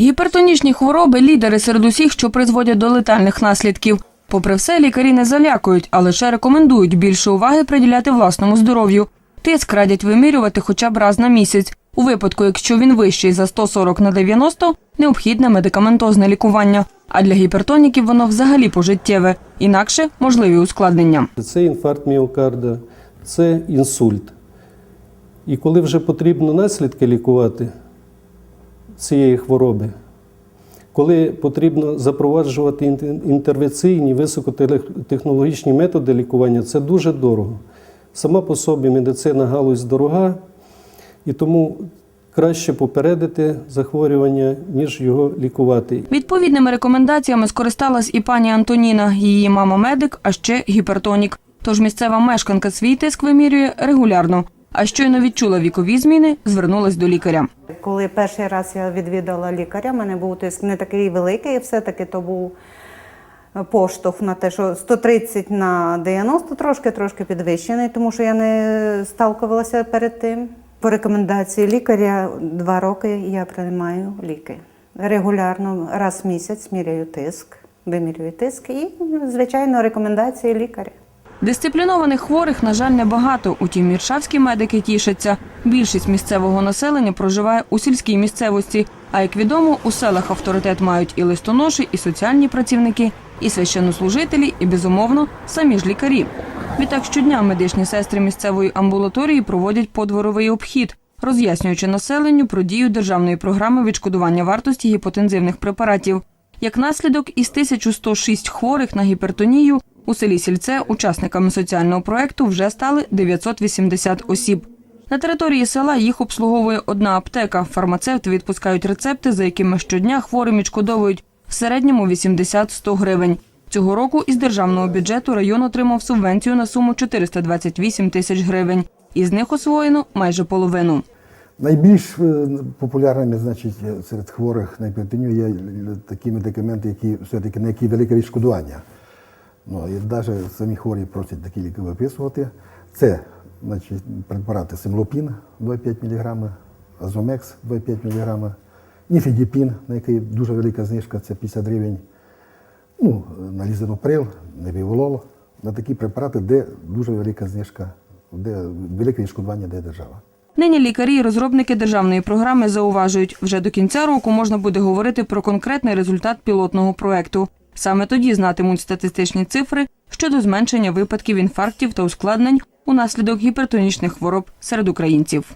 Гіпертонічні хвороби лідери серед усіх, що призводять до летальних наслідків. Попри все, лікарі не залякують, а лише рекомендують більше уваги приділяти власному здоров'ю. Тиск радять вимірювати хоча б раз на місяць. У випадку, якщо він вищий за 140 на 90, необхідне медикаментозне лікування. А для гіпертоніків воно взагалі пожиттєве, інакше можливі ускладнення. Це інфаркт міокарда, це інсульт. І коли вже потрібно наслідки лікувати цієї хвороби, коли потрібно запроваджувати інтервенційні високотехнологічні методи лікування, це дуже дорого. Сама по собі медицина галузь дорога, і тому краще попередити захворювання, ніж його лікувати. Відповідними рекомендаціями скористалась і пані Антоніна, її мама медик, а ще гіпертонік. Тож місцева мешканка свій тиск вимірює регулярно. А щойно відчула вікові зміни, звернулась до лікаря. Коли перший раз я відвідала лікаря, мене був тиск не такий великий, все-таки то був поштовх на те, що 130 на 90 трошки трошки підвищений, тому що я не сталкувалася перед тим. По рекомендації лікаря два роки я приймаю ліки. Регулярно, раз в місяць міряю тиск, вимірюю тиск і, звичайно, рекомендації лікаря. Дисциплінованих хворих, на жаль, небагато. Утім, міршавські медики тішаться. Більшість місцевого населення проживає у сільській місцевості. А як відомо, у селах авторитет мають і листоноші, і соціальні працівники, і священнослужителі, і безумовно самі ж лікарі. Відтак щодня медичні сестри місцевої амбулаторії проводять подворовий обхід, роз'яснюючи населенню про дію державної програми відшкодування вартості гіпотензивних препаратів. Як наслідок, із 1106 хворих на гіпертонію у селі Сільце учасниками соціального проекту вже стали 980 осіб. На території села їх обслуговує одна аптека. Фармацевти відпускають рецепти, за якими щодня хворим відшкодовують в середньому 80-100 гривень. Цього року із державного бюджету район отримав субвенцію на суму 428 тисяч гривень. Із них освоєно майже половину. Найбільш е, популярними, значить, серед хворих на гіпертонію є такі медикаменти, які все-таки на які велике відшкодування. Ну, і навіть самі хворі просять такі ліки виписувати. Це значить, препарати Симлопін 2,5 мг, Азомекс 2,5 мг, Ніфідіпін, на який дуже велика знижка, це 50 гривень. Ну, на лізиноприл, невіволол, на такі препарати, де дуже велика знижка, де велике відшкодування де держава. Нині лікарі і розробники державної програми зауважують, вже до кінця року можна буде говорити про конкретний результат пілотного проекту. Саме тоді знатимуть статистичні цифри щодо зменшення випадків інфарктів та ускладнень унаслідок гіпертонічних хвороб серед українців.